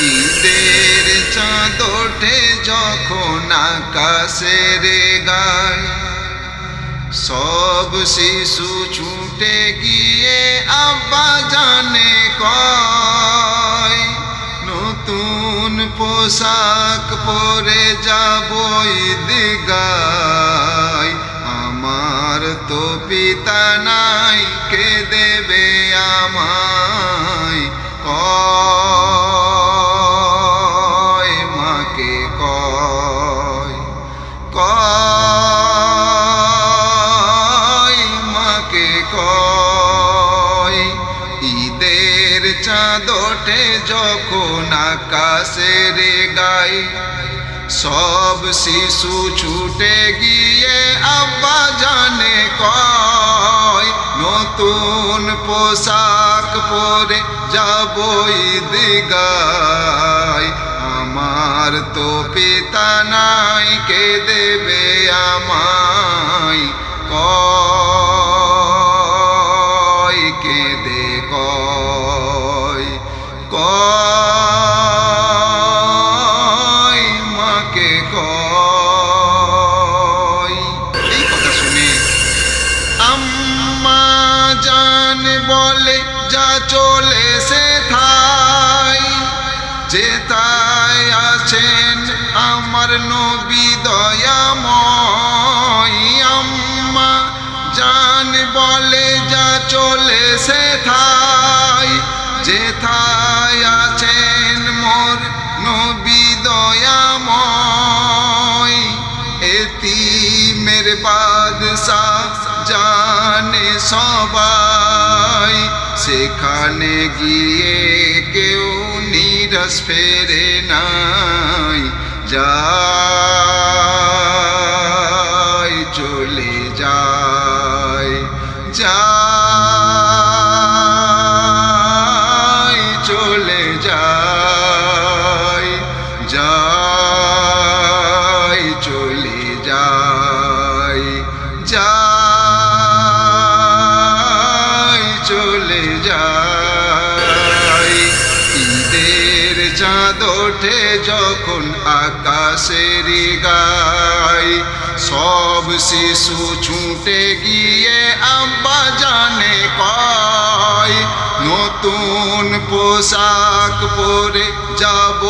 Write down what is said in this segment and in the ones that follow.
ঈদের চাঁদ ওঠে যখন আকাশের গায় সব শিশু ছুটে গিয়ে আব্বা জানে কয়, নতুন পোশাক পরে যাব ঈদগায়। আমার তো পিতা নাই ওঠে যখন আকাশের গাই। সব শিশু ছুটে গিয়ে আব্বা জানে কয়, নতুন পোশাক পরে যাব ঈদগায় আমার তো পিতা নাই, কে দেবে আমায়? এতিমের বাদশাহ জানে সবাই সেখানে গিয়ে কেউ নিরস ফেরে নাই যায় সব শিশু ছুটে গিয়ে আব্বা জানে কয়, নতুন পোশাক পরে যাব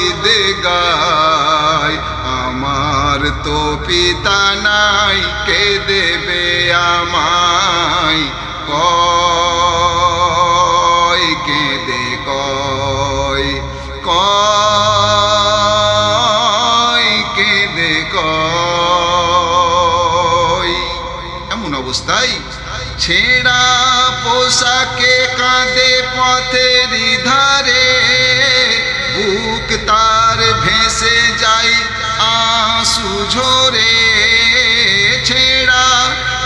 ঈদ গায় আমার তো পিতা নাই, কে দেবে আমায়? কয়, কে দে পথের ধারে বুক তার ভেসে যায় আঁসু ঝরে ছেঁড়া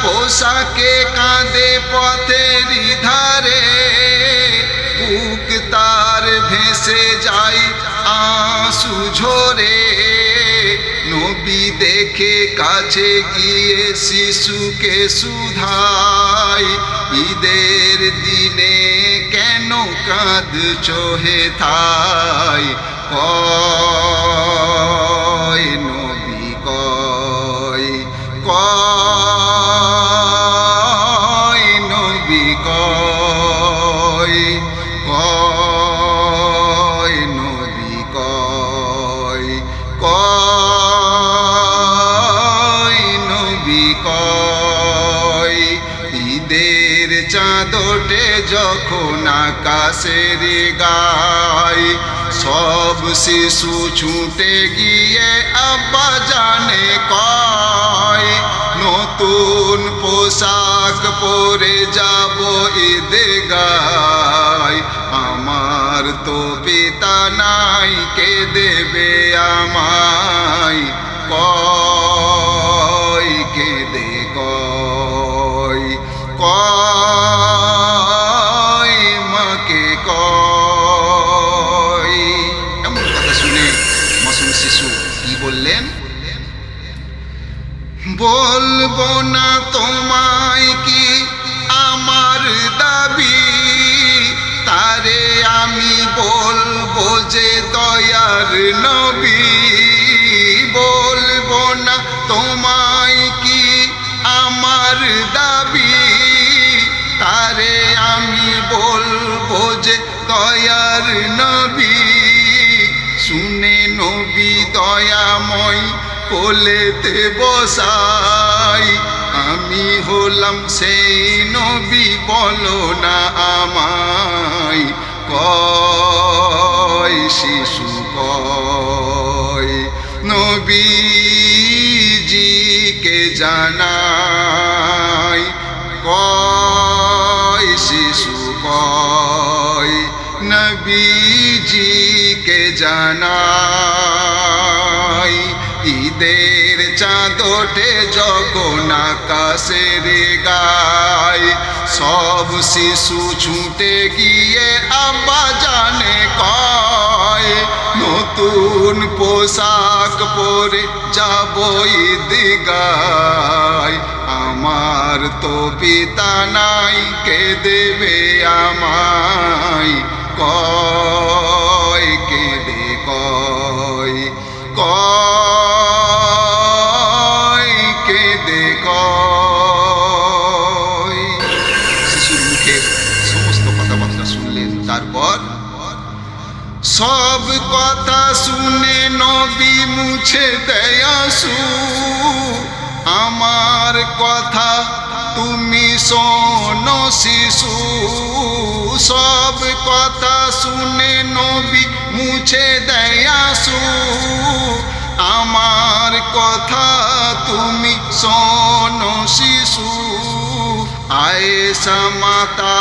পোশাকে কাঁদে পথের ধারে বুক তার ভেসে যায় আঁসু ঝরে নবী দেখে কাছে গিয়ে শিশুকে সুধাই ঈদের দিনে কাঁদছ হে থাই কয় আকাশের গায় সব শিশু ছুটে গিয়ে আব্বা জানে কয় নতুন পোশাক পরে যাব ঈদ গায় আমার তো পিতা নাই কে দেবে আমায় বললেন, বলব না তোমায় কি আমার দাবি? তারে আমি বলব যে দয়ার নবী। বলব না তোমায় কি আমার দাবি? তারে আমি বলব যে দয়ার নবী। দয়াময় কোলেতে বসাই। আমি হলাম সেই নবী, বলো না আমায়, কয় শিশু, কয় নবীজিকে জানাই, কয় শিশু, কয় নবীজিকে জানাই। ঈদের চাঁদ ওঠে যখন আকাশের গায়, সব শিশু ছুটে গিয়ে আব্বা জানে কয়, নতুন পোশাক পরে যাব ঈদগায় আমার তো পিতা নাই, কে দেবে আমায়? কয়, কে দে কয়? কয় কথা শুনে নবী মুছে দেয় আসু। আমার কথা তুমি শোনো শিশু। সব কথা শুনে নবী মুছে দেয় আসু। আমার কথা তুমি শোনো শিশু। আয়েশা মাতা,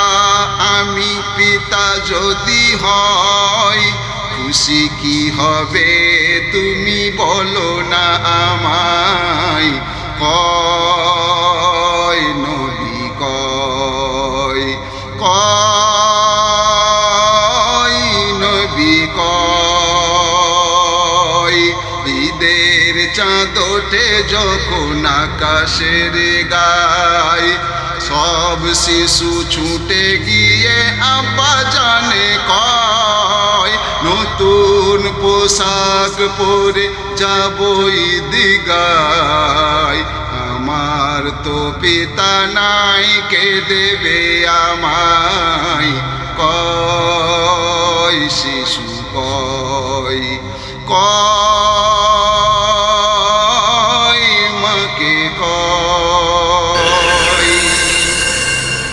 আমি পিতা যদি হয় খুশি কি হবে তুমি বলো না আমায়? কয় নবী, কয় কয় নবী, কয়। ঈদের চাঁদ যখন আকাশের গায়, সব শিশু ছুটে গিয়ে আব্বা জানে কয়। পোশাক পরে যাব ঈদগায় আমার তো পিতা নাই, কে দেবে আমায়? কয় শিশু, কয় কয়।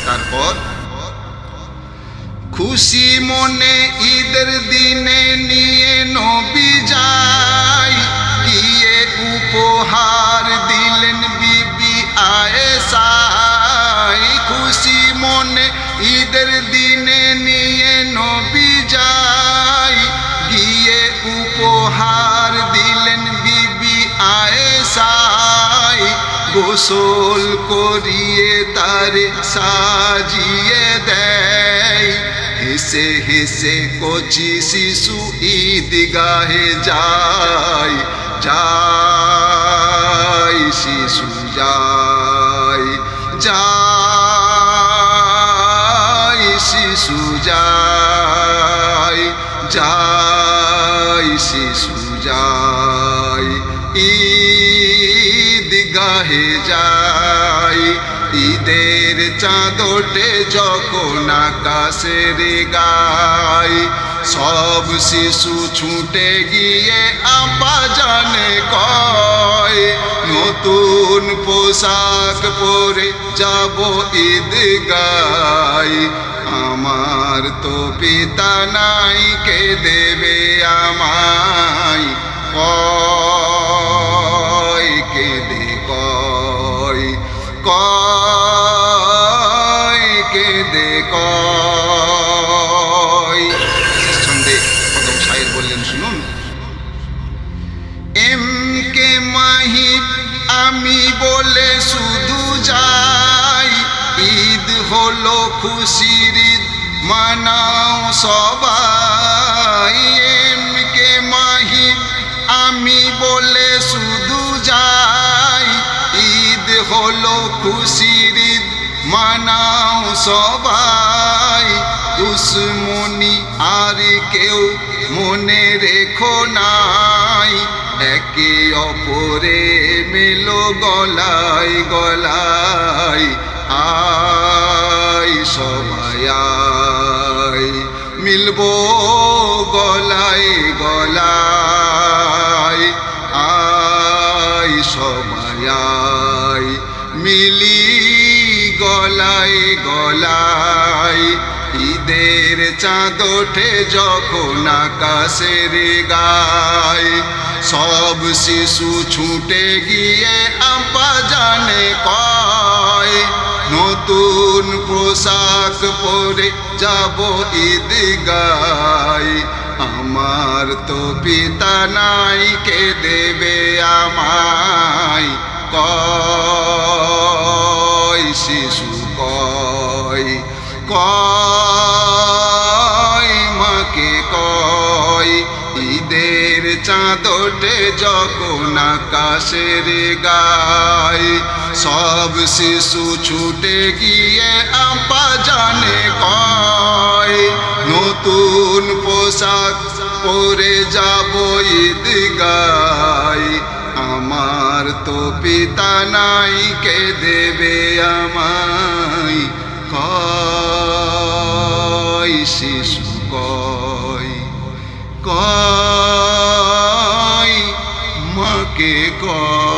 তারপর? খুশি মনে ঈদের দিনে নিয়ে উপহার দিলেন বিবি আয়েশাই। খুশি মনে ঈদের দিনে নিয়ে নবী যাই। গিয়ে উপহার দিলেন বিবি আয়েশাই। গোসল করিয়ে তারে সাজিয়ে দেয়। হেসে হেসে কচি শিশু ঈদগাহে যায়। যায় শিশু যায় যায় শিশু যায় যায় শিশু যায় ঈদগাহে যায় ঈদের চাঁদ ওঠে যখন আকাশের গায় সব শিশু ছুটে গিয়ে আব্বা জানে কয়, নতুন পোশাক পরে যাব ঈদ গাই আমার তো পিতা নাই, কে দেবে আমায়? কয় হলো খুশির মানাও সবাই। এম কে মাহিব আমি বলে শুধু যাই। ঈদ হলো খুশির মানাও সবাই। দুশ্মনি আর কেউ মনে রেখো নাই। একে অপরে মেলো গলায় গলায়। আই সবাই মিলবো গলাই গলায় আই সবাই মিলি গলাই গলাই। ঈদের চাঁদ ওঠে যখন আকাশের গায়। সব শিশু ছুটে গিয়ে আপা জানে কয়। নতুন পোশাক পরে যাব ঈদ গায় আমার তো পিতা নাই, কে দেবে আমায়? কয় শিশু, কয় কয় মাকে, কয়, ঈদের চাঁদ ওঠে যখন আকাশের গায় সব শিশু ছুটে গিয়ে আপা জানে কয়, নতুন পোশাক পরে যাব ঈদ আমার তো পিতা নাই, কে দেবে আমায়? কয় শিশু, কয় কয়, মাকে কয়